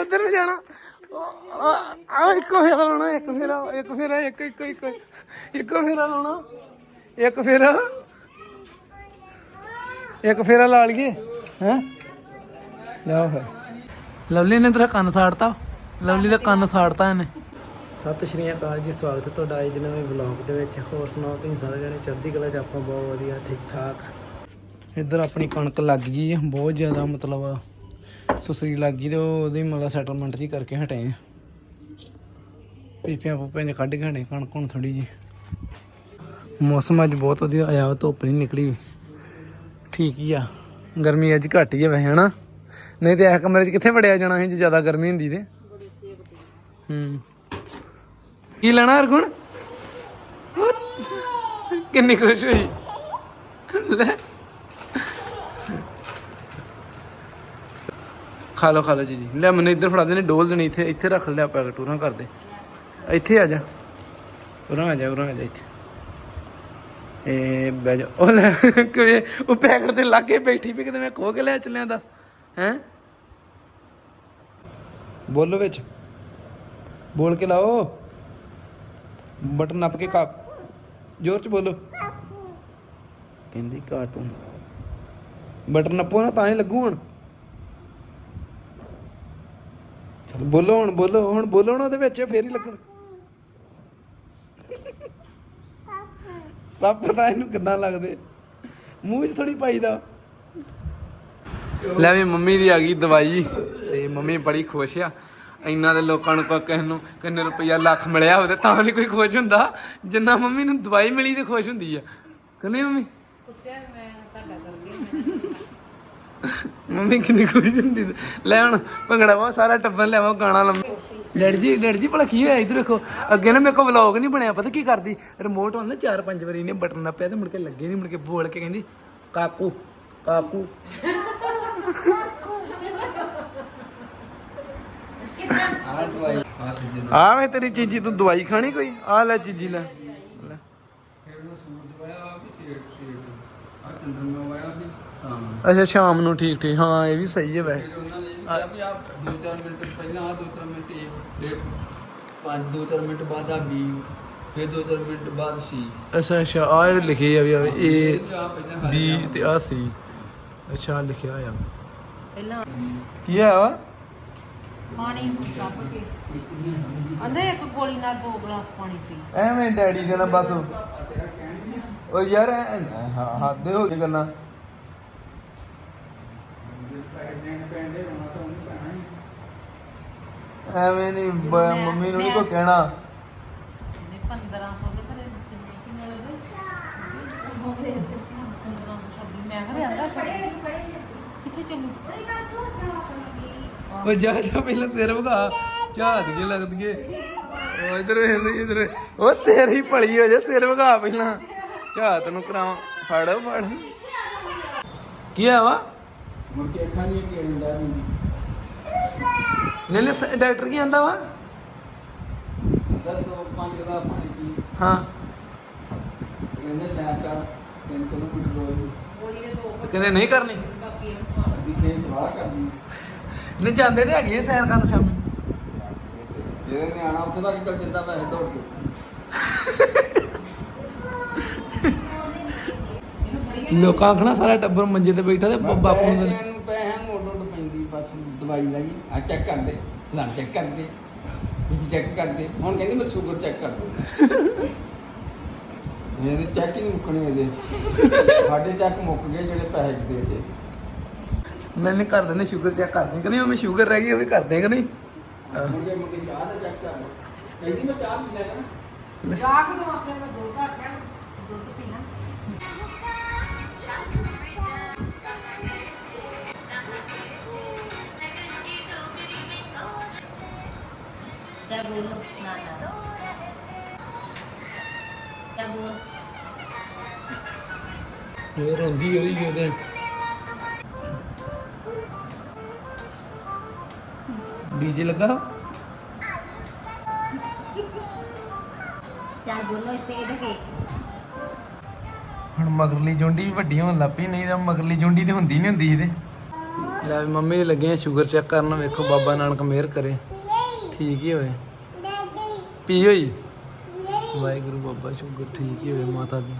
ਉਧਰ ਨੂੰ ਜਾਣਾ। ਆ ਇੱਕ ਫੇਰਾ ਲਾਉਣਾ ਇੱਕ ਫੇਰਾ ਇੱਕ ਫੇਰਾ ਇੱਕ ਇੱਕ ਇੱਕ ਇੱਕ ਫੇਰਾ ਲਾਉਣਾ। ਇੱਕ ਫੇਰਾ ਇੱਕ ਫੇਰਾ ਲਾ ਲਈਏ ਹੈ? ਲਿਆਓ ਫਿਰ। ਲਵਲੀ ਨੇ ਤੇਰਾ ਕੰਨ ਸਾੜਤਾ। ਲਵਲੀ ਦਾ ਕੰਨ ਸਾੜਤਾ ਇਹਨੇ। ਸਤਿ ਸ਼੍ਰੀ ਅਕਾਲ ਜੀ ਸਵਾਗਤ ਹੈ ਤੁਹਾਡਾ ਅੱਜ ਦੇ ਨਵੇਂ ਵਲੌਗ ਦੇ ਵਿੱਚ। ਹੋਰ ਸੁਣਾਓ ਤੁਸੀਂ ਸਾਰੇ ਜਣੇ? ਚੜ੍ਹਦੀ ਕਲਾ ਚ ਆਪਾਂ ਬਹੁਤ ਵਧੀਆ ਠੀਕ ਠਾਕ ਇੱਧਰ ਆਪਣੀ ਕਣਕ ਲੱਗ ਗਈ ਹੈ ਬਹੁਤ ਜ਼ਿਆਦਾ ਮਤਲਬ ਸੁਸਰੀ ਲੱਗ ਗਈ ਤੇ ਉਹਦੀ ਮਤਲਬ ਸੈਟਲਮੈਂਟ ਜੀ ਕਰਕੇ ਹਟੇ ਆ। ਪੀਪਿਆਂ ਪੂਪਿਆਂ ਚ ਕੱਢ ਕੇ ਹਟੇ, ਕਣਕ ਹੁਣ ਥੋੜੀ ਜੀ ਮੌਸਮ ਅੱਜ ਬਹੁਤ ਵਧੀਆ ਆਇਆ ਧੁੱਪ ਨਹੀਂ ਨਿਕਲੀ। ਠੀਕ ਹੀ ਆ। ਗਰਮੀ ਅੱਜ ਘੱਟ ਹੀ ਆ ਵੈਸੇ, ਹਨਾ? ਨਹੀਂ ਤੇ ਇਹ ਕਮਰੇ 'ਚ ਕਿੱਥੇ ਵੜਿਆ ਜਾਣਾ ਸੀ ਜੇ ਜ਼ਿਆਦਾ ਗਰਮੀ ਹੁੰਦੀ ਤੇ? ਹੂੰ। ਕੀ ਲੈਣਾ ਹਰਗੁਣ ਕਿੰਨੀ ਖੁਸ਼ ਹੋਈ? ਲੈ। ਖਾ ਲਓ ਖਾ ਲਓ ਜੀ ਲੈ ਮੈਨੂੰ ਇੱਧਰ ਫੜਾ ਦੇਣੀ ਡੋਲ ਦੇਣੀ ਇੱਥੇ ਇੱਥੇ ਰੱਖ ਲਿਆ ਪੈਕਟ ਉਰਾਂ ਕਰ ਦੇ ਇੱਥੇ ਆ ਜਾ। ਉਰਾਂ ਆ ਜਾ, ਉਰਾਂ ਆ ਜਾ ਇੱਥੇ। ਇਹ ਬਹਿ ਜਾ। ਉਹ ਲੈ, ਕਿਵੇਂ? ਉਹ ਪੈਕਟ ਤੇ ਲਾਗੇ ਬੈਠੀ ਵੀ ਕਿਤੇ ਮੈਂ ਖੋ ਕੇ ਲੈ ਚੱਲਿਆ, ਦੱਸ। ਹੈ? ਬੋਲੋ ਵਿੱਚ। ਬੋਲ ਕੇ ਲਾਓ। ਬਟਨ ਨੱਪ ਕੇ ਕਾ ਜ਼ੋਰ ਚ ਬੋਲੋ। ਕਹਿੰਦੀ ਕਾਰਟੂਨ ਬਟਨ ਨੱਪੋ ਨਾ, ਤਾਂ ਹੀ ਲੱਗੂ ਹੁਣ ਚਲ ਬੋਲੋ ਹੁਣ ਬੋਲੋ ਹੁਣ ਬੋਲੋ ਨਾ ਉਹਦੇ ਵਿੱਚ, ਫੇਰ ਹੀ ਲੱਗਣ। ਸਭ ਪਤਾ ਇਹਨੂੰ ਕਿੱਦਾਂ ਲੱਗਦੇ? ਮੂੰਹ 'ਚ ਥੋੜੀ ਪਾਈਦਾ। ਲੈ ਵੀ ਮੰਮੀ ਦੀ ਆ ਗਈ ਦਵਾਈ, ਤੇ ਮੰਮੀ ਬੜੀ ਖੁਸ਼ ਆ। ਇੰਨਾ ਦੇ ਲੋਕਾਂ ਨੂੰ ਕਿਸੇ ਨੂੰ ਕਿੰਨੇ ਰੁਪਈਆ ਲੱਖ ਮਿਲਿਆ ਹੋਵੇ, ਤਾਂ ਵੀ ਕੋਈ ਖੁਸ਼ ਹੁੰਦਾ। ਜਿੰਨਾ ਮੰਮੀ ਨੂੰ ਦਵਾਈ ਮਿਲੀ ਤੇ ਖੁਸ਼ ਹੁੰਦੀ ਆ। ਕਹਿੰਦੀ ਮੰਮੀ? ਮੰਮੀ ਕਿੰਨੀ ਖੁਸ਼ ਹੁੰਦੀ ਤੇ। ਲੈ ਹੁਣ ਭੰਗੜਾ ਵਾ, ਸਾਰਾ ਟੱਬਰ ਲਿਆਵਾ ਗਾਣਾ ਲੰਮ। ਡੈਡੀ ਜੀ ਡੈਡੀ ਜੀ, ਭਲਾ ਕੀ ਹੋਇਆ? ਇਧਰ ਦੇਖੋ ਅੱਗੇ ਨਾ ਮੇਰੇ ਕੋਲ ਵਲੌਗ ਨਹੀਂ ਬਣਿਆ, ਪਤਾ ਕੀ ਕਰਦੀ? ਰਿਮੋਟ ਹੁੰਦਾ ਚਾਰ ਪੰਜ ਵਾਰੀ ਨੇ ਬਟਨ ਨੱਪਿਆ ਤੇ ਮੁੜ ਕੇ ਲੱਗੇ ਨਹੀਂ ਮੁੜ ਕੇ ਬੋਲ ਕੇ ਕਹਿੰਦੀ, ਕਾਕੂ ਕਾਕੂ। ਆ ਵੇ ਤੇਰੀ ਚੀਜੀ, ਤੂੰ ਦਵਾਈ ਖਾਣੀ ਕੋਈ? ਆ ਲੈ ਚੀਜੀ ਲੈ। ਲੈ। ਅੱਛਾ ਸ਼ਾਮ ਨੂੰ ਠੀਕ ਠੀਕ। ਹਾਂ ਇਹ ਵੀ ਸਹੀ ਹੈ ਵੈਸੇ। ਦੋ ਚਾਰ ਮਿੰਟ ਪਹਿਲਾਂ ਆ ਦੋ ਚਾਰ ਮਿੰਟ ਇਹ ਫਿਰ ਪੰਜ ਦੋ ਚਾਰ ਮਿੰਟ ਬਾਅਦ ਆ ਬੀ ਫਿਰ ਦੋ ਚਾਰ ਮਿੰਟ ਬਾਅਦ ਸੀ। ਅੱਛਾ ਅੱਛਾ ਆ ਜਿਹੜੇ ਲਿਖੇ ਆ ਵੀ ਆ ਏ ਆ ਪਹਿਲਾਂ ਬੀ ਤੇ ਆ ਸੀ। ਅੱਛਾ ਆਹ ਲਿਖਿਆ ਆ ਪਹਿਲਾਂ ਕੀ ਆ ਵਾ? ਪਾਣੀ ਕੇ। ਅੰਦਰ ਇੱਕ ਗੋਲੀ ਨਾਲ ਦੋ ਗਲਾਸ ਪਾਣੀ ਪੀ। ਐਵੇਂ ਡੈਡੀ ਦੇ ਨਾਲ ਬਸ। ਉਹ ਯਾਰ ਐ- ਹਾਂ ਹੱਦ ਹੋ ਗਈ ਗੱਲਾਂ। ਐਵੇਂ ਨਹੀਂ ਮੰਮੀ ਨੂੰ ਨਹੀਂ ਕੋ ਕਹਿਣਾ। ਨੇ 1500 ਦੇ ਘਰੇ ਕਿੰਨੇ ਕਿੰਨੇ ਲੱਗੇ ਹੋਵੇ ਇੱਧਰ ਚ 1526 ਮੈਂ ਘਰੇ ਆਂਦਾ ਛੜੇ ਕਿੱਥੇ ਚੱਲੀ? ਉਹ ਜਾ ਜਾ ਪਹਿਲਾਂ ਸਿਰ ਵਗਾ ਝਾਤ ਕੇ ਲੱਗਦੀਏ ਉਹ ਇਧਰ ਇਧਰ ਉਹ ਤੇਰੀ ਭਲੀ ਹੋ ਜਾ ਸਿਰ ਵਗਾ ਪਹਿਲਾਂ। ਝਾਤ ਨੂੰ ਕਰਾਵਾਂ। ਫੜ ਫੜ। ਕੀ ਆ ਵਾ? ਮੁੜ ਕੇ ਅੱਖਾਂ ਨਹੀਂ ਕਿ ਅੰਦਰ ਹੁੰਦੀ ਲੈ ਸ- ਡਾਕਟਰ ਕੀ ਆਂਦਾ ਵਾ? ਦਸ ਤੋਂ ਪੰਜ ਦਾ ਪਾਣੀ ਪੀ। ਹਾਂ। ਕਹਿੰਦੇ ਸੈਰ ਕਰ ਤਿੰਨ ਕਿਲੋਮੀਟਰ ਰੋਜ਼। ਗੋਲੀ ਦੇ ਦੋ ਤੇ ਕਹਿੰਦੇ ਨਹੀਂ ਕਰਨੀ। ਸਵਾਹ ਨਹੀਂ ਜਾਂਦੇ ਤੇ ਹੈਗੇ ਆ ਸੈਰ ਕਰਨ ਸ਼ਾਮੀ। ਜਿਹਦੇ ਨਿਆਣਾ ਉੱਥੇ ਦਾ ਨਿਕਲ ਜਾਂਦਾ ਵੈਸੇ ਦੌੜ ਕੇ। ਲੋਕਾਂ ਆਖਣਾ ਸਾਰਾ ਟੱਬਰ ਮੰਜੇ ਤੇ ਬੈਠਾ ਤੇ ਬਾਪੂ ਨੂੰ ਤਾਂ- ਨੂੰ ਪੈਂਦੀ ਬਸ। ਦਵਾਈ ਲਈ ਆ ਚੈੱਕ ਕਰ ਦੇ ਲੜ ਚੈੱਕ ਕਰ ਦੇ ਇਹ ਚੈੱਕ ਕਰ ਦੇ ਹੁਣ ਕਹਿੰਦੀ ਮੈਂ ਸ਼ੂਗਰ ਚੈੱਕ ਕਰ ਦੇ। ਇਹਦੇ ਚੈੱਕ ਹੀ ਮੁੱਕਣੇ ਇਹਦੇ। ਸਾਡੇ ਚੈੱਕ ਮੁੱਕ ਗਏ ਜਿਹੜੇ ਪੈਸੇ ਦੇ ਦੇ। ਨਹੀਂ ਨਹੀਂ ਕਰਦੇ ਨੇ ਸ਼ੂਗਰ ਚੈੱਕ ਕਰਦੇ ਕਿ ਨਹੀਂ? ਮੈਂ ਸ਼ੂਗਰ ਰਹਿ ਗਈ ਉਹ ਵੀ ਕਰਦੇ ਕਿ ਨਹੀਂ। ਮੁੰਡੇ ਮੁੰਡੇ ਚਾਹ ਦਾ ਚੈੱਕ ਕਰ ਕਹਿੰਦੀ ਮੈਂ ਚਾਹ ਪੀ ਲੈਣਾ ਰਾਖ ਨੂੰ ਆਖਿਆ ਮੈਂ ਦੁੱਧ ਆਖਿਆ ਦੁੱਧ क्या बोलो ना ना क्या बोल ਇਹ ਰੋਂਦੀ ਹੋਈ ਉਹਦੇ ਡੀਜੇ ਲੱਗਾ क्या बोलो इससे ये देखे ਹੁਣ ਮਗਰਲੀ ਜੁੰਡੀ ਵੀ ਵੱਡੀ ਹੋਣ ਲੱਗ ਪਈ ਨਹੀਂ ਤਾਂ ਮਗਰਲੀ ਜੁੰਡੀ ਤੇ ਹੁੰਦੀ ਨਹੀਂ ਹੁੰਦੀ ਇਹਦੇ ਲੈ ਵੀ ਮੰਮੀ ਦੇ ਲੱਗੇ ਆ ਸ਼ੂਗਰ ਚੈੱਕ ਕਰਨ ਵੇਖੋ ਬਾਬਾ ਨਾਨਕ ਮਿਹਰ ਕਰੇ ਠੀਕ ਹੀ ਹੋਏ। ਪੀ ਹੋਈ? ਵਾਹਿਗੁਰੂ ਬਾਬਾ ਸ਼ੂਗਰ ਠੀਕ ਹੀ ਹੋਵੇ ਮਾਤਾ ਦੀ।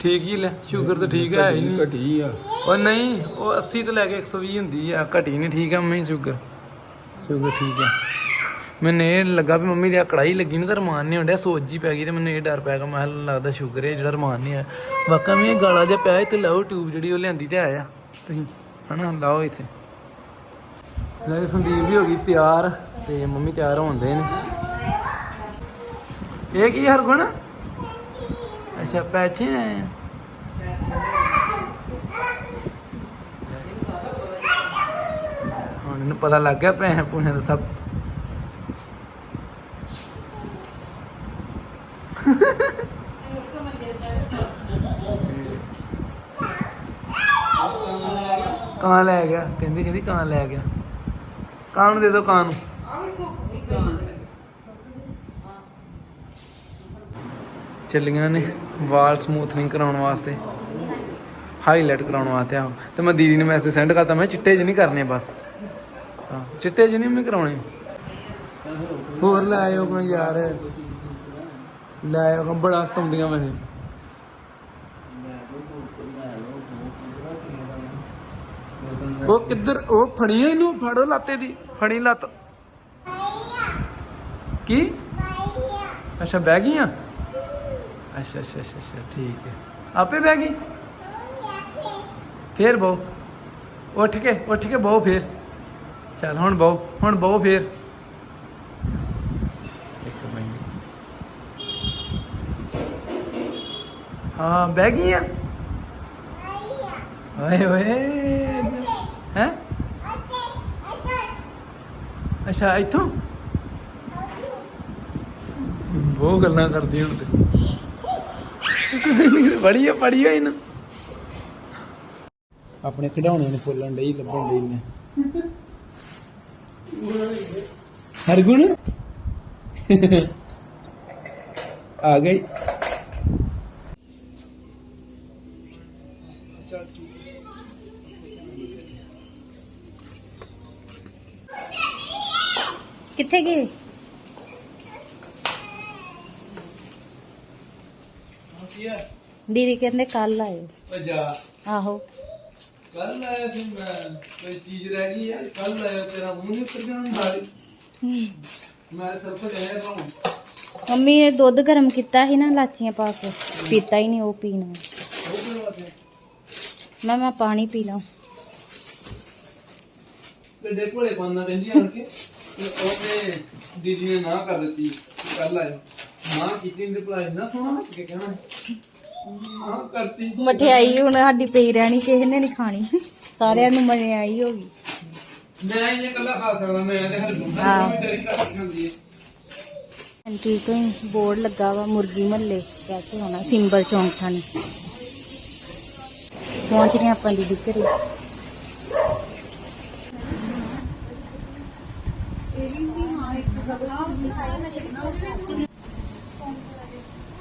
ਠੀਕ ਹੀ ਲੈ ਸ਼ੂਗਰ ਤਾਂ ਠੀਕ ਹੈ ਹੀ ਨਹੀਂ। ਘਟੀ ਆ। ਉਹ ਨਹੀਂ ਉਹ 80 ਤੋਂ ਲੈ ਕੇ 120 ਹੁੰਦੀ ਆ ਘਟੀ ਨਹੀਂ ਠੀਕ ਆ ਮੰਮੀ ਸ਼ੂਗਰ। ਸ਼ੂਗਰ ਠੀਕ ਆ। ਮੈਨੂੰ ਇਹ ਲੱਗਾ ਵੀ ਮੰਮੀ ਦੀ ਕੜਾਈ ਲੱਗੀ ਨੂੰ ਤਾਂ ਰਮਾਨ ਨਹੀਂ ਹੁੰਦਿਆ ਸੋਜ ਜੀ ਪੈ ਗਈ ਤੇ ਮੈਨੂੰ ਇਹ ਡਰ ਪੈ ਗਿਆ ਮੈਂ ਕਿਹਾ ਲੱਗਦਾ ਸ਼ੂਗਰ ਹੈ ਜਿਹੜਾ ਰਮਾਨ ਨਹੀਂ ਆ ਵਾਕਾ ਮੈਂ ਇਹ ਗਾਲਾ ਜਿਹਾ ਪਿਆ ਇੱਥੇ ਲਾਓ ਟਿਊਬ ਜਿਹੜੀ ਉਹ ਲਿਆਂਦੀ ਤੇ ਆਇਆ। ਤੁਸੀਂ ਹਨਾ ਲਾਓ ਇੱਥੇ। ਲੈ ਸੰਦੀਪ ਵੀ ਹੋ ਗਈ ਤਿਆਰ ਤੇ ਮੰਮੀ ਤਿਆਰ ਹੋਣਦੇ ਨੇ। ਇਹ ਕੀ ਹਰਗੁਣ? ਅੱਛਾ, ਪੈਚੇ ਆਏ ਹੁਣ ਇਹਨੂੰ ਪਤਾ ਲੱਗ ਗਿਆ ਪੈਸੇ ਪੂਸੇ ਦਾ ਸਭ। ਕਾਂ ਲੈ ਗਿਆ? ਕਹਿੰਦੀ ਕਹਿੰਦੀ ਕਾਂ ਲੈ ਗਿਆ? ਕਾਂ ਨੂੰ ਦੇ ਦਿਓ ਕਾਂ ਨੂੰ। ਚੱਲੀਆਂ ਨੇ, ਵਾਲ ਸਮੂਥਨਿੰਗ ਕਰਾਉਣ ਵਾਸਤੇ। ਹਾਈਲਾਈਟ ਕਰਾਉਣ ਵਾਸਤੇ, ਆਹੋ। ਤੇ ਮੈਂ ਦੀਦੀ ਨੂੰ ਮੈਸੇਜ ਸੈਂਡ ਕਰਤਾ, ਮੈਂ ਚਿੱਟੇ ਜਿਹੇ ਨਹੀਂ ਕਰਨੇ ਬਸ। ਹਾਂ, ਚਿੱਟੇ ਜਿਹੇ ਨਹੀਂ ਮੈਂ ਕਰਾਉਣੇ। ਹੋਰ ਲੈ ਆਇਓ ਕੋਈ ਯਾਰ। ਲੈ ਆਇਓ ਬੜਾ ਸਤੰਦੀਆਂ ਵੈਸੇ। ਉਹ ਕਿੱਧਰ, ਉਹ ਫੜੀ ਇਹਨੂੰ, ਫੜੋ ਲਾਤੇ ਦੀ। ਫੜੀ ਲੱਤ। ਕੀ? ਅੱਛਾ ਬਹਿ ਗਈਆਂ ਅੱਛਾ ਅੱਛਾ ਅੱਛਾ ਅੱਛਾ ਠੀਕ ਹੈ। ਆਪੇ ਬਹਿ ਗਈ? ਫੇਰ ਬਹੁ। ਉੱਠ ਕੇ ਉੱਠ ਕੇ ਬਹੁ ਫੇਰ। ਚੱਲ ਹੁਣ ਬਹੁ ਹੁਣ ਬਹੁ ਫੇਰ। ਇੱਕ ਮਿੰਟ। ਹਾਂ ਬਹਿ ਗਈਆਂ ਓਏ ਓਏ। ਹੈ? ਅੱਛਾ, ਇੱਥੋਂ? ਬਹੁਤ ਗੱਲਾਂ ਕਰਦੀ ਹੁਣ ਤੇ। ਬੜੀ ਆ, ਬੜੀ ਹੋਈ ਨਾ ਆਪਣੇ ਖਿਡੌਣੇ ਨੂੰ ਫੁੱਲਣ ਲਈ ਲੱਭਣ ਲਈ ਨੇ ਹਰਗੁਣ? ਆ ਗਈ। ਕਿੱਥੇ ਗਏ? ਦੀਦੀ ਕਹਿੰਦੇ ਕੱਲ ਆਇਓ ਜਾ ਆਹੋ। ਕੱਲ ਆਇਆ ਸੀ ਮੈਂ ਕੋਈ ਚੀਜ਼ ਰਹਿ ਗਈ ਹੈ ਕੱਲ ਆਇਆ ਤੇਰਾ ਮੂੰਹ ਨਹੀਂ ਉੱਤਰ ਜਾਣਾ ਹੀ। ਮੈਂ ਸਰਫ ਜਹਿਰ ਰਹਾ ਮੰਮੀ ਨੇ ਦੁੱਧ ਗਰਮ ਕੀਤਾ ਸੀ ਨਾ ਲਾਚੀਆਂ ਪਾ ਕੇ। ਪੀਤਾ ਹੀ ਨਹੀਂ ਉਹ ਪੀਣਾ ਮੈਂ ਮੈਂ ਪਾਣੀ ਪੀ ਲਾਂ। ਤੇ ਦੇ ਕੋਲੇ ਪਾਣਾ ਰਹਿੰਦੀ ਆਣ ਕੇ। ਤੇ ਉਹਨੇ ਦੀਦੀ ਨੇ ਨਾ ਕਰ ਦਿੱਤੀ ਕੱਲ ਆਇਓ ਮਾਂ ਕੀਤੀ ਨੇ ਭਲਾ ਇੰਨਾ ਸੋਹਣਾ ਹੱਸ ਕੇ ਕਹਿਣਾ ਹਾਂ। ਕਰਤੀ ਮਠਿਆਈ ਹੁਣ ਸਾਡੀ ਪਈ ਰਹਿਣੀ ਕਿਸੇ ਨੇ ਨਹੀਂ ਖਾਣੀ। ਸਾਰਿਆਂ ਨੂੰ ਮਠਿਆਈ ਹੋ ਗਈ। ਮੈਂ ਇਹ ਇਕੱਲਾ ਖਾ ਸਕਦਾ ਮੈਂ ਤੇ ਹਰ ਬੰਦਾ ਹਾਂ। ਵਿਚਾਰੀ ਘੱਟ ਖਾਂਦੀ ਹੈ। ਆਂਟੀ ਕੋਈ ਬੋਰਡ ਲੱਗਾ ਵਾ ਮੁਰਗੀ ਮਹੱਲੇ ਕੈਸੇ ਹੋਣਾ ਸਿੰਬਲ ਚੌਂਕ ਥਾਣੀ ਪਹੁੰਚ ਗਏ ਆਪਾਂ ਦੀਦੀ ਘਰੇ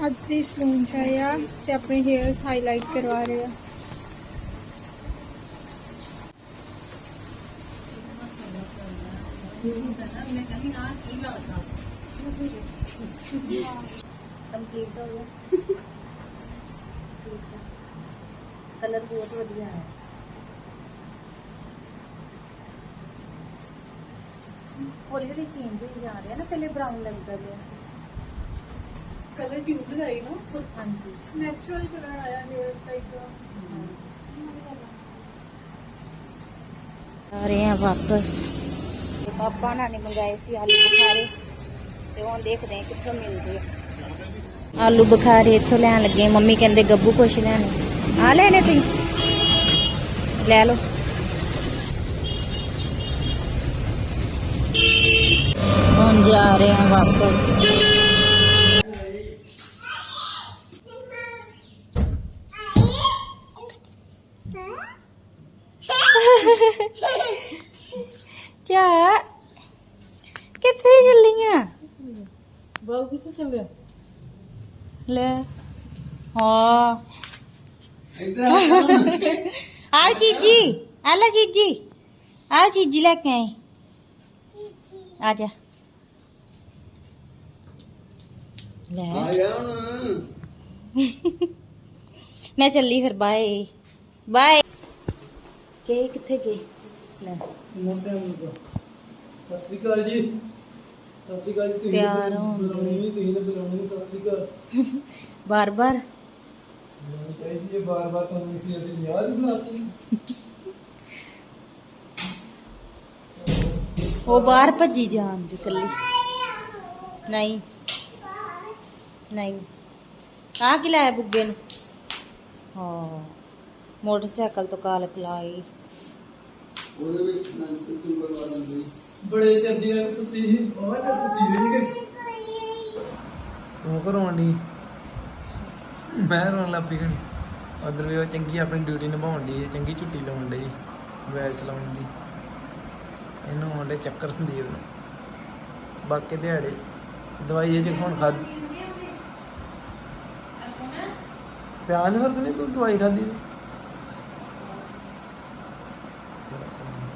ਅੱਜ ਦੇ ਸਲੂਨ ਚ ਆਏ ਆ ਤੇ ਆਪਣੇ ਹੇਅਰਸ ਹਾਈਲਾਈਟ ਕਰਵਾ ਰਹੇ ਆ ਕੰਪਲੀਟ ਹੋ ਗਿਆ ਕਲਰ ਬਹੁਤ ਵਧੀਆ ਹੈ ਹੌਲੀ ਹੌਲੀ ਚੇਂਜ ਹੋਈ ਜਾ ਰਿਹਾ ਨਾ ਪਹਿਲੇ ਬਰਾਊਨ ਲੱਗਦਾ ਰਿਹਾ ਸੀ ਕਲਰ ਟਿਊਬ ਲਗਾਈ ਨਾ? ਹਾਂਜੀ। ਨੈਚੁਰਲ ਕਲਰ ਆਇਆ ਹੇਅਰ ਟਾਈਪ ਆ ਰਹੇ ਆ ਵਾਪਸ। ਤੇ ਪਾਪਾ ਨਾਲ ਨੇ ਮੰਗਾਏ ਸੀ ਆਲੂ ਬੁਖਾਰੇ। ਤੇ ਹੁਣ ਦੇਖਦੇ ਆ ਕਿੱਥੋਂ ਮਿਲਦੇ ਆ। ਆਲੂ ਬੁਖਾਰੇ ਇੱਥੋਂ ਲੈਣ ਲੱਗੇ ਮੰਮੀ ਕਹਿੰਦੇ ਗੱਬੂ ਕੁਛ ਲੈਣੇ। ਆ ਲੈਣੇ ਤੁਸੀਂ? ਲੈ ਲਓ। ਹੁਣ ਜਾ ਰਹੇ ਆ ਵਾਪਸ। ਕਿਆ ਕਿੱਥੇ ਚੱਲੀਆਂ ਬਾਉ ਕਿੱਥੇ ਚੱਲਿਆ ਲੈ ਹਾਂ ਇੱਧਰ ਆ ਚੀਜੀ ਆ ਲੈ ਚੀਜੀ ਆ ਚੀਜ਼ੀ ਲੈ ਕੇ ਆਏ ਆ ਜਾ ਲੈ ਗਿਆ ਹੁਣ ਮੈਂ ਚੱਲੀ ਫਿਰ ਬਾਏ ਬਾਏ ਕੇ ਕਿੱਥੇ ਗਏ ਲੈ ਮੋਟੇ ਮੁੰਡਾ ਸਤਿ ਸ਼੍ਰੀ ਅਕਾਲ ਜੀ ਸਤਿ ਸ਼੍ਰੀ ਅਕਾਲ ਜੀ ਤੁਸੀਂ ਤਿਆਰ ਤਾਂ ਹੋਣ ਬੁਲਾਉਣੀ ਨਹੀਂ, ਤੁਸੀਂ ਤਾਂ ਬੁਲਾਉਣੀ ਨਹੀਂ, ਸਤਿ ਸ਼੍ਰੀ ਅਕਾਲ ਬਾਰ ਬਾਰ ਬੁਲਾਉਣੀ ਚਾਹੀਦੀ ਹੈ ਬਾਰ ਬਾਰ ਤੁਹਾਨੂੰ ਇਸੇ ਤੇ ਯਾਦ ਹੀ ਬੁਲਾਤੀ ਉਹ ਬਾਹਰ ਭੱਜੀ ਜਾਣ ਦੀ ਕੱਲੀ ਨਹੀਂ ਨਹੀਂ ਆ ਕੀ ਲਾਇਆ ਬੁੱਗੇ ਨੂੰ ਹਾਂ ਮੋਟਰਸਾਈਕਲ ਤੋਂ ਕਾਲ ਕਲਾਈ ਉਹਦੇ ਵਿੱਚ ਨੰਸ ਤੂੰ ਬਲਵਾ ਦਿੰਦੀ ਬੜੇ ਚੰਦੀ ਨਾਲ ਸੁੱਤੀ ਸੀ ਉਹ ਤਾਂ ਸੁੱਤੀ ਨਹੀਂ ਕਿ ਤੂੰ ਘਰੋਂ ਨਹੀਂ ਮੈਂ ਰੋਣ ਲੱਗ ਪਈ ਘੜੀ। ਉਧਰ ਵੀ ਉਹ ਚੰਗੀ ਆਪਣੀ ਡਿਊਟੀ ਨਿਭਾਉਣ ਦੀ ਹੈ ਚੰਗੀ ਝੁੱਟੀ ਲਾਉਣ ਦੀ ਵੈਲ ਚਲਾਉਣ ਦੀ। ਇਹਨੂੰ ਆਉਂਦੇ ਚੱਕਰ ਸੰਦੀਪ ਨੂੰ। ਬਾਕੀ ਦਿਹਾੜੇ ਦਵਾਈ ਇਹ ਜੇ ਹੁਣ ਖਾਦ ਪਿਆ ਨਹੀਂ ਵਰਤ ਨਹੀਂ ਤੂੰ ਦਵਾਈ ਖਾਦੀ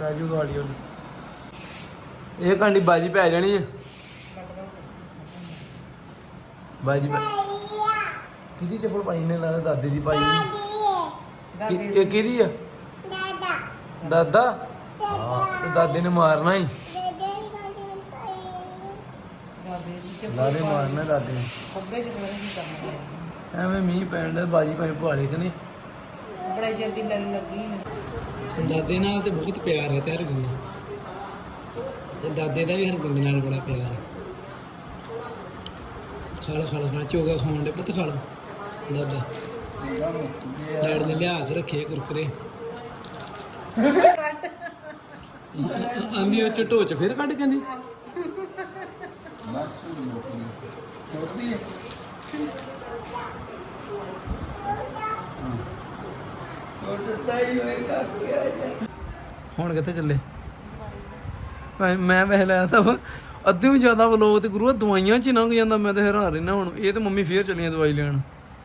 ਪੈ ਜੂ ਗਾੜੀ ਉਹਨੂੰ ਇਹ ਕਾਂਡੀ ਬਾਜੀ ਪੈ ਜਾਣੀ ਹੈ ਬਾਜੀ ਪੈ ਕਿਹਦੀ ਚੱਪਲ ਪਾਈ ਨੇ? ਲਾ ਦਾਦੇ ਦੀ ਪਾਈ। ਕਿ- ਇਹ ਕਿਹਦੀ ਆ? ਦਾਦਾ? ਦਾਦਾ ਹਾਂ ਤੇ ਦਾਦੇ ਨੇ ਮਾਰਨਾ ਹੀ ਲਾਦੇ ਮਾਰਨਾ ਦਾਦੇ ਨੇ। ਐਵੇਂ ਮੀਂਹ ਪੈਣ ਦਾ ਬਾਜੀ ਪੁਆਲੇ ਕਿ ਨਹੀਂ। ਬੜਾ ਜਲਦੀ ਲੱਗੀ ਨੇ ਦਾਦੇ ਨਾਲ ਤੇ ਬਹੁਤ ਪਿਆਰ ਹੈ ਤੇ ਹਰਗੁੰਦ ਤੇ ਦਾਦੇ ਦਾ ਵੀ ਹਰਗੁੰਦ ਨਾਲ ਬੜਾ ਪਿਆਰ ਹੈ। ਖਾਲ ਖਾਲ ਖਾਲ ਚੋਗਾ ਖਾਣ ਦੇ ਪੁੱਤ ਖਾਲ ਦਾਦਾ। ਡੈਡ ਨੇ ਲਿਆ ਕੇ ਰੱਖੇ ਕੁਰਕਰੇ। ਆਂਦੀ ਉਹ ਚਟੋ ਚ ਫਿਰ ਕੱਢ ਕਹਿੰਦੀ। ਛੋਟੀ ਹੈ ਛੋਟਾ ਹੀ ਹੋਏਗਾ ਕੀ ਹੁਣ ਕਿੱਥੇ ਚੱਲੇ? ਮੈਂ ਮੈਂ ਵੈਸੇ ਲਿਆ ਸਭ। ਅੱਧੇ ਵੀ ਜ਼ਿਆਦਾ ਬਲੋ ਤੇ ਗੁਰੂ ਦਵਾਈਆਂ ਚ ਹੀ ਲੰਘ ਜਾਂਦਾ, ਮੈਂ ਤੇ ਹੈਰਾਨ ਰਹਿਣਾ ਹੁਣ। ਇਹ ਤੇ ਮੰਮੀ ਫੇਰ ਚੱਲੀਆਂ ਦਵਾਈ ਲੈਣ।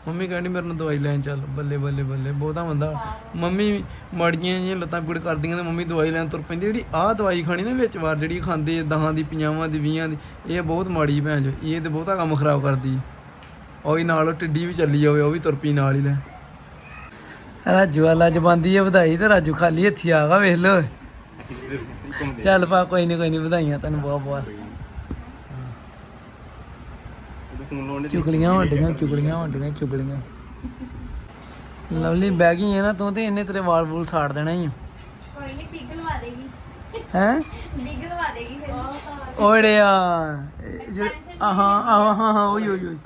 ਮੰਮੀ ਕਹਿੰਦੀ ਮੇਰੇ ਨਾਲ ਦਵਾਈ ਲੈਣ ਚੱਲ। ਬੱਲੇ ਬੱਲੇ ਬੱਲੇ। ਬਹੁਤਾ ਬੰਦਾ ਮੰਮੀ ਮੜੀਆਂ ਜਿਹੀਆਂ ਲੱਤਾਂ ਪੀੜ ਕਰਦੀਆਂ ਤੇ ਮੰਮੀ ਦਵਾਈ ਲੈਣ ਤੁਰ ਪੈਂਦੀ। ਜਿਹੜੀ ਆਹ ਦਵਾਈ ਖਾਣੀ ਨਾ ਵਿੱਚ ਵਾਰ, ਜਿਹੜੀ ਖਾਂਦੇ ਦਹਾਂ ਦੀ ਪੰਜਾਵਾਂ ਦੀ, ਵੀਹਾਂ ਦੀ, ਇਹ ਬਹੁਤ ਮਾੜੀ ਭੈਣ ਜੋ। ਇਹ ਤੇ ਬਹੁਤਾ ਕੰਮ ਖਰਾਬ ਕਰਦੀ। ਉਹੀ ਨਾਲ, ਉਹ ਟਿੱਡੀ ਵੀ ਚੱਲੀ ਜਾਵੇ, ਉਹ ਵੀ ਤੁਰ ਪਈ ਨਾਲ ਹੀ ਲੈ। ਰਾਜੂ ਵਾਲਾ ਜਬੰਦੀ ਹੈ ਵਧਾਈ ਤੇ ਰਾਜੂ ਖਾਲੀ ਹੱਥੀ ਆਗਾ ਵੇਖ ਲੋ ਚੱਲ ਪਾ ਕੋਈ ਨਹੀਂ ਕੋਈ ਨਹੀਂ ਵਧਾਈਆਂ ਤੈਨੂੰ ਬਹੁਤ ਬਹੁਤ। ਚੁਗਲੀਆਂ ਹੁੰਦੀਆਂ ਚੁਗਲੀਆਂ ਹੁੰਦੀਆਂ ਚੁਗਲੀਆਂ। ਲਵਲੀ ਬਹਿ ਗਈ ਹੈ ਨਾ ਤੂੰ ਤੇ ਇਹਨੇ ਤੇਰੇ ਵਾਲ ਵੂਲ ਸਾੜ ਦੇਣਾ ਹੀ ਕੋਈ ਨਹੀਂ ਪਿਗਲਵਾ ਦੇਗੀ। ਹੈ? ਪਿਗਲਵਾ ਦੇਗੀ ਫਿਰ। ਓੜੇ ਆ ਇਹ ਜਿਹੜੇ- ਆਹਾਂ ਆਹਾਂ ਹਾਂ ਹਾਂ ਉਹੀ ਉਹੀ ਉਹੀ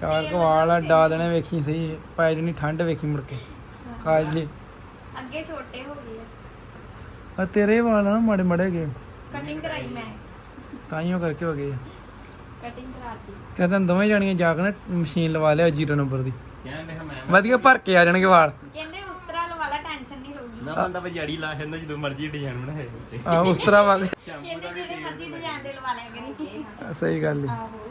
ਚਾਰ ਕਵਾਲ ਆ ਡਾ ਦੇਣੇ ਵੇਖੀ ਸਹੀ ਪੈ ਜਣੀ ਠੰਡ ਵੇਖੀ ਮੁੜ ਕੇ। ਕਾਜਲੇ ਅੱਗੇ ਛੋਟੇ ਹੋ ਗਏ ਆ। ਤੇਰੇ ਵਾਲ ਨਾ ਮੜੇ ਮੜੇ ਗਏ ਕਟਿੰਗ ਕਰਾਈ ਮੈਂ। ਤਾਈਓ ਕਰਕੇ ਹੋ ਗਏ ਆ। ਕਟਿੰਗ ਕਰਾਤੀ। ਕਹਿੰਦਾ ਦੋਵੇਂ ਜਾਣੀਆਂ ਜਾ ਕੇ ਨਾ ਮਸ਼ੀਨ ਲਵਾ ਲਿਆ ਜੀਰੋ ਨੰਬਰ ਦੀ। ਵਧੀਆ ਭਰ ਕੇ ਆ ਜਾਣਗੇ ਵਾਲ। ਕਹਿੰਦੇ ਉਸ ਤਰ੍ਹਾਂ ਵਾਲਾ ਟੈਨਸ਼ਨ ਨਹੀਂ ਰਹੂਗੀ ਨਾ ਬੰਦਾ ਬਜਾੜੀ ਲਾ ਜਾਂਦਾ ਜਦੋਂ ਮਰਜ਼ੀ ਡਿਜ਼ਾਈਨ ਬਣਾਏ। ਆ ਉਸ ਤਰ੍ਹਾਂ ਵਾਲੇ। ਕਹਿੰਦੇ ਜਿਹੜੇ ਮਰਜ਼ੀ ਡਿਜ਼ਾਈਨ ਦੇ ਲਵਾ ਲਿਆ ਕਰੀ ਸਹੀ ਗੱਲ ਹੈ ਆਹੋ।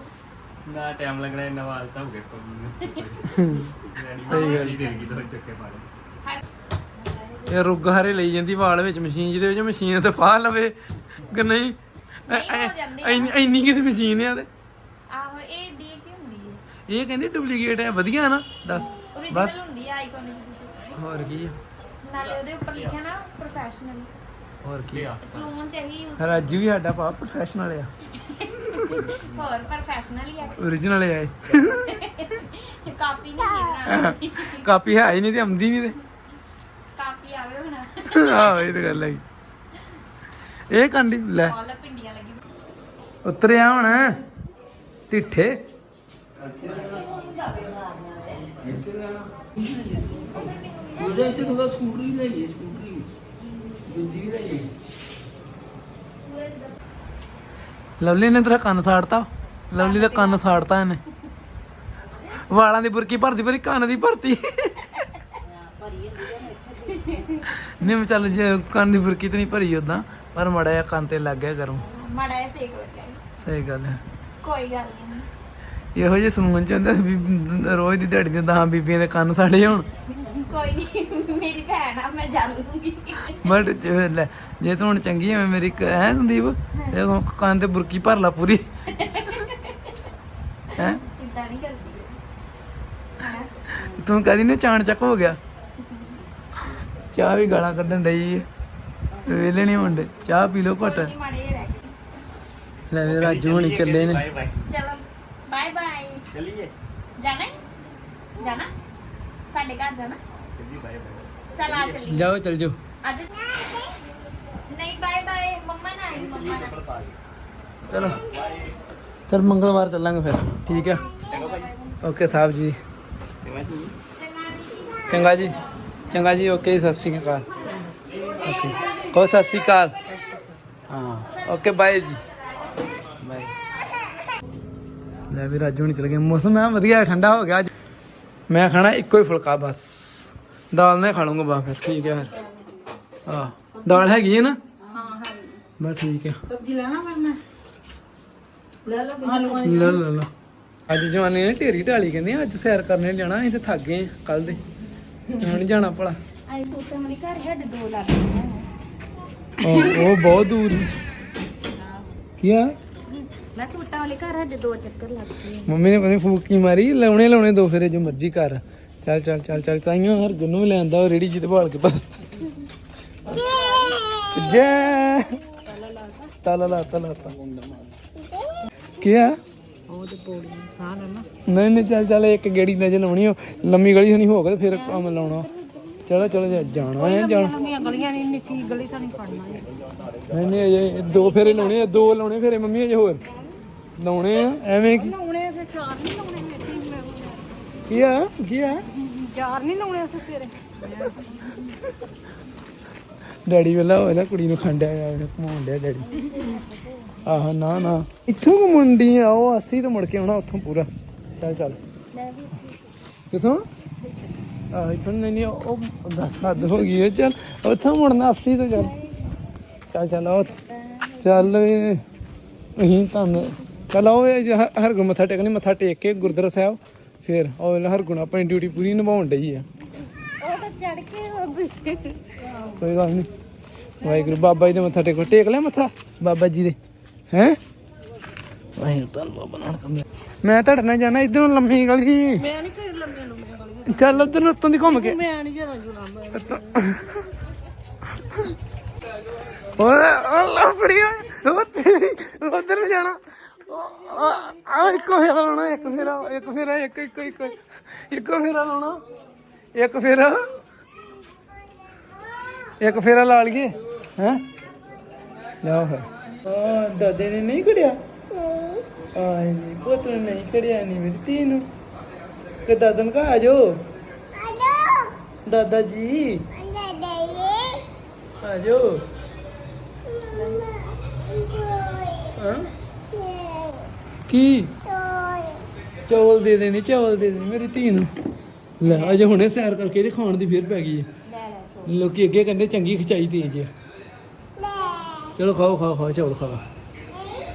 ਨਾ ਟਾਈਮ ਲੱਗਣਾ ਇੰਨਾ ਵਾਲ ਤਾਂ ਹੋ ਗਿਆ ਸਕੂਲ ਸਹੀ ਗੱਲ। ਦੇ ਗਈ ਦੋ ਚੱਕੇ ਮਾਰੇ ਇਹ ਰੁੱਗ ਹਰੇ ਲਈ ਜਾਂਦੀ ਵਾਲ ਵਿੱਚ ਮਸ਼ੀਨ ਜਿਹਦੇ ਵਿੱਚ ਮਸ਼ੀਨ ਤੇ ਫਾਹ ਲਵੇ। ਕਿ ਨਹੀਂ? ਇੰਨੀ ਇੰਨੀ ਕਿਤੇ ਮਸ਼ੀਨ ਆ ਤੇ। ਆਹੋ ਇਹ ਡੀ ਕੀ ਹੁੰਦੀ ਹੈ ਇਹ ਕਹਿੰਦੇ ਡੁਪਲੀਕੇਟ ਹੈ ਵਧੀਆ ਨਾ ਦੱਸ। ਬਸ। ਹੁੰਦੀ ਹੈ ਆਈਕਨ ਹੋਰ ਕੀ ਆ? ਨਾਲੇ ਉਹਦੇ ਉੱਪਰ ਲਿਖਿਆ ਨਾ ਪ੍ਰੋਫੈਸ਼ਨਲ ਹੋਰ ਕੀ ਆ? ਸਲੂਨ ਚ ਇਹੀ ਰਾਜੂ ਵੀ ਸਾਡਾ ਪਾ ਪ੍ਰੋਫੈਸ਼ਨਲ ਆ। ਹੋਰ ਪ੍ਰੋਫੈਸ਼ਨਲ ਹੀ ਆ। Origignal ਆ ਇਹ। ਕਾਪੀ ਨਹੀਂ ਸੀ ਕਾਪੀ ਹੈ ਹੀ ਨਹੀਂ ਤੇ ਆਉਂਦੀ ਨਹੀਂ ਕਾਪੀ ਆਵੇ ਹੁਣ। ਤੇ ਆਹ ਇਹ ਤੇ ਗੱਲ ਹੈ ਇਹ ਕੰਡੀ ਲੈ। ਕਾਲ ਪਿੰਡੀਆਂ ਲੱਗੀ। ਉਤਰਿਆ ਹੁਣ। ਟਿੱਠੇ ਉਹਦੇ ਇੱਥੇ ਕੋਲ ਸਕੂਟਰੀ ਲਈਏ ਸਕੂਟਰੀ। ਦੂਜੀ ਵੀ ਲਈਏ ਲਵਲੀ ਨੇ ਤੇਰਾ ਕੰਨ ਸਾੜਤਾ। ਲਵਲੀ ਦਾ ਕੰਨ ਸਾੜਤਾ ਇਹਨੇ। ਵਾਲਾਂ ਦੀ ਬੁਰਕੀ ਭਰਦੀ ਭਰੀ ਕੰਨ ਦੀ ਭਰਤੀ। ਨਹੀਂ ਚੱਲ ਜੇ ਕੰਨ ਦੀ ਬੁਰਕੀ ਤੇ ਨਹੀਂ ਭਰੀ ਉਦਾਂ ਪਰ ਮੜਾ ਜਿਹਾ ਕੰਨ ਤੇ ਲੱਗ ਗਿਆ ਗਰਮ। ਮਾੜਾ ਜਿਹਾ ਸੇਕ ਲੱਗਿਆ। ਸਹੀ ਗੱਲ ਹੈ। ਕੋਈ ਗੱਲ ਨਹੀਂ। ਇਹੋ ਜਿਹੇ ਸਲੂਨ ਚ ਹੁੰਦਾ ਵੀ ਰੋਜ਼ ਦੀ ਦਿਹਾੜੀ ਦੇ 10 ਬੀਬੀਆਂ ਦੇ ਕੰਨ ਸਾੜੇ ਹੋਣ। ਕੋਈ ਨਹੀਂ ਮੇਰੀ ਭੈਣ ਆ ਮੈਂ ਜਾਣ ਲੂੰਗੀ। ਬਟ ਜੇ ਲੈ ਜੇ ਤੂੰ ਹੁਣ ਚੰਗੀ ਐ ਮੇਰੀ ਹੈ ਸੰਦੀਪ? ਇਹ ਹੁਣ ਕੰਨ ਤੇ ਬੁਰਕੀ ਭਰ ਲਾ ਪੂਰੀ। ਹੈ? ਇਦਾਂ ਨਹੀਂ ਕਰਦੀ। ਤੂੰ ਕਹਦੀ ਨੇ ਚਾਣ ਚੱਕ ਹੋ ਗਿਆ। ਚਾਹ ਵੀ ਗਾਲਾਂ ਕੱਢਣ ਡਈ ਏ। ਵੇਲੇ ਨਹੀਂ ਹੁੰਦੇ ਚਾਹ ਪੀ ਲਓ ਘਟ। ਲੈ ਵੀ ਰਾਜੂ ਹੁਣੀ ਚੱਲੇ ਨੇ। ਚਲੋ ਬਾਏ ਬਾਏ। ਚਲਿਏ। ਜਾਣਾ ਹੈ? ਜਾਣਾ? ਸਾਡੇ ਘਰ ਜਾਣਾ? ਜਾਓ ਚੱਲ ਜਾਓ ਅੱਜ ਨਹੀਂ ਬਾਏ ਬਾਏ ਮੰਮਾ ਨਾ ਆਈ ਮੰਮਾ ਨਾ ਚਲੋ ਚਲ ਮੰਗਲਵਾਰ ਚੱਲਾਂਗੇ ਫਿਰ ਠੀਕ ਹੈ ਓਕੇ ਸਾਹਿਬ ਜੀ ਚੰਗਾ ਜੀ ਚੰਗਾ ਜੀ ਓਕੇ ਸਤਿ ਸ਼੍ਰੀ ਅਕਾਲ ਓਕੇ ਕਹੋ ਸਤਿ ਸ਼੍ਰੀ ਅਕਾਲ ਹਾਂ ਓਕੇ ਬਾਏ ਜੀ ਬਾਏ ਲੈ ਵੀ ਰਾਜੂ ਨਹੀਂ ਚਲ ਗਏ ਮੌਸਮ ਹੈ ਵਧੀਆ ਠੰਡਾ ਹੋ ਗਿਆ ਅੱਜ ਮੈਂ ਖਾਣਾ ਇੱਕੋ ਹੀ ਫੁਲਕਾ ਬਸ ਦਾਲ ਨਾਲ ਖਾ ਲੂੰਗਾ ਬਾ ਫਿਰ। ਠੀਕ ਹੈ ਫਿਰ। ਆ ਦਾਲ ਹੈਗੀ ਹੈ ਨਾ? ਹਾਂ ਹਾਂ। ਬਸ ਠੀਕ ਹੈ। ਸਬਜ਼ੀ ਲੈਣਾ ਵਰਨਾ ਲੈ ਲਓ ਲੈ ਲੈ ਲੈ ਅੱਜ ਜਵਾਨੀ ਨੇ ਢੇਰੀ ਢਾਲੀ ਕਹਿੰਦੇ ਅੱਜ ਸੈਰ ਕਰਨੇ ਜਾਣਾ ਅਸੀਂ ਤੇ ਥੱਕ ਗਏ ਕੱਲ ਦੇ। ਹੁਣ ਜਾਣਾ ਭਲਾ। ਮੇਰੇ ਘਰ ਦੋ ਲੱਗ ਉਹ ਉਹ ਬਹੁਤ ਦੂਰ ਕੀ ਆ? ਮੈਂ ਸੂਟਾਂ ਵਾਲੇ ਘਰ ਸਾਡੇ ਦੋ ਚੱਕਰ ਲੱਗ ਗਏ ਮੰਮੀ ਨੇ ਪਤਾ ਫੂਕੀ ਮਾਰੀ ਲਾਉਣੇ ਲਾਉਣੇ ਦੋ ਫੇਰੇ ਜੋ ਮਰਜ਼ੀ ਕਰ। ਚੱਲ ਚੱਲ ਚੱਲ ਚੱਲ, ਤਾਈਓ ਹਰ ਗੁੰਨੂ ਵੀ ਲੈਂਦਾ ਉਹ ਰੇੜੀ ਜਿੱਤੇ ਭਾਲ ਕੇ ਬਸ। ਜੈ। ਤਾਲਾ ਲਾ ਤਾਲਾ ਤਾ ਕੀ ਆ? ਨਹੀਂ ਨਹੀਂ, ਚੱਲ ਚੱਲ, ਇੱਕ ਗੇੜੀ ਨਜ਼ਰ ਲਾਉਣੀ ਉਹ ਲੰਮੀ ਗਲੀ ਹੋਣੀ ਹੋ ਕੇ ਤੇ ਫਿਰ ਕੰਮ ਲਾਉਣਾ। ਚਲੋ ਚਲੋ, ਜਾ- ਜਾਣਾ ਹੈ, ਜਾਣਾ। ਲੰਮੀਆਂ ਗਲੀਆਂ ਨਹੀਂ ਨਿੱਕੀ ਗਲੀ ਤਾਂ ਨਹੀਂ ਫੜਨਾ ਨਹੀਂ ਨਹੀਂ ਅਜੇ ਦੋ ਫੇਰੇ ਲਾਉਣੇ ਆ, ਦੋ ਲਾਉਣੇ ਫੇਰੇ, ਮੰਮੀ ਅਜੇ ਹੋਰ। ਲਾਉਣੇ ਆ, ਐਵੇਂ ਕੀ? ਲਾਉਣੇ ਤੇ ਚਾਰ ਨਹੀਂ ਲਾਉਣੇ ਮੇਰੀ ਕੀ ਆ? ਕੀ ਆ? ਚਾਰ ਨਹੀਂ ਲਾਉਣੇ ਅਸੀਂ ਫੇਰੇ ਡੈਡੀ ਵੇਲਾ ਹੋਇਆ ਕੁੜੀ ਨੂੰ ਖੰਡਿਆ ਆ ਘਮਾਉਣ ਡਿਆ ਡੈਡੀ। ਆਹ ਨਾ ਨਾ। ਇੱਥੋਂ ਘੁੰਮਣਦੀ ਆ ਉਹ ਅਸੀਂ ਤਾਂ ਮੁੜ ਕੇ ਆਉਣਾ ਉੱਥੋਂ ਪੂਰਾ। ਚੱਲ ਚੱਲ। ਕਿਥੋਂ? ਆ ਇੱਥੋਂ ਨਹੀਂ ਨਹੀਂ ਉਹ ਦਸ ਹੱਦ ਹੋ ਗਈ ਹੈ ਚੱਲ। ਉੱਥੋਂ ਮੁੜਨਾ ਅਸੀਂ ਤਾਂ ਚੱਲ। ਚੱਲ ਚੱਲ ਆਓ ਚੱਲ ਅਸੀਂ ਤੁਹਾਨੂੰ ਚੱਲ ਆਓ ਇਹ ਹਰ ਗੁਣ ਮੱਥਾ ਟੇਕਣੀ ਮੱਥਾ ਟੇਕ ਕੇ ਗੁਰਦੁਆਰਾ ਸਾਹਿਬ। ਫਿਰ ਉਹ ਹਰ ਗੁਣ ਆਪਣੀ ਡਿਊਟੀ ਪੂਰੀ ਨਿਭਾਉਣ ਡਈ ਆ। ਉਹ ਤਾਂ ਚੜ ਕੇ ਹੋ ਗਈ। ਕੋਈ ਗੱਲ ਨਹੀਂ ਵਾਹਿਗੁਰੂ ਬਾਬਾ ਜੀ ਦੇ ਮੱਥਾ ਟੇਕੋ। ਟੇਕ ਲਿਆ ਮੱਥਾ ਬਾਬਾ ਜੀ ਦੇ। ਹੈ? ਵਾਹਿਗੁਰੂ ਤਾਂ ਬਾਬਾ ਨਾਨਕ ਮੈਂ ਮੈਂ ਤੁਹਾਡੇ ਨਾਲ ਜਾਣਾ ਇਧਰੋਂ ਲੰਮੀ ਗਲੀ। ਮੈਂ ਨਹੀਂ ਕੋਈ ਲੰਮੀਆਂ ਗਲੀਆਂ ਚੱਲ ਉਧਰ ਨੂੰ ਉੱਤੋਂ ਦੀ ਘੁੰਮ ਕੇ। ਮੈਂ ਨਹੀਂ ਜਰਾ ਜੁਣਾ ਓਏ ਉਹ ਲੱਭੜੀਆਂ ਉਧਰ ਨੂੰ ਜਾਣਾ। ਆ ਇੱਕੋ ਫੇਰਾ ਲਾਉਣਾ ਇੱਕ ਫੇਰਾ ਇੱਕ ਫੇਰਾ ਇੱਕ ਇੱਕ ਇੱਕ ਇੱਕੋ ਫੇਰਾ ਲਾਉਣਾ ਇੱਕ ਫੇਰਾ ਇੱਕ ਫੇਰਾ ਲਾ ਲਈਏ ਹੈ? ਫਿਰ। ਆ ਦਾਦੇ ਨੇ ਨਹੀਂ ਖੜਿਆ? ਆਏ ਨਹੀਂ ਪੁੱਤ ਨੇ ਨਹੀਂ ਖੜਿਆ ਨਹੀਂ ਮੇਰੀ ਧੀ ਨੂੰ। ਕਿ ਦਾਦਾ ਨੂੰ ਕਹਾ ਆ ਜਾਓ। ਦਾਦਾ ਜੀ। ਆ ਜਾਓ। ਹਾਂ? ਕੀ? ਚੌਲ। ਦੇ ਦੇਣੇ ਚੌਲ ਦੇ ਦੇ ਮੇਰੀ ਧੀ ਨੂੰ। ਲੈ ਅਜੇ ਹੁਣੇ ਸੈਰ ਕਰਕੇ ਇਹਦੇ ਖਾਣ ਦੀ ਫੇਰ ਪੈ ਗਈ ਹੈ ਲੈ ਲੈ ਲੋਕੀ ਅੱਗੇ ਕਹਿੰਦੇ ਚੰਗੀ ਖਿਚਾਈ ਤੇਜ ਹੈ ਚਲੋ ਖਾਓ ਖਾਓ ਖਾਓ ਚੌਲ ਖਾਓ।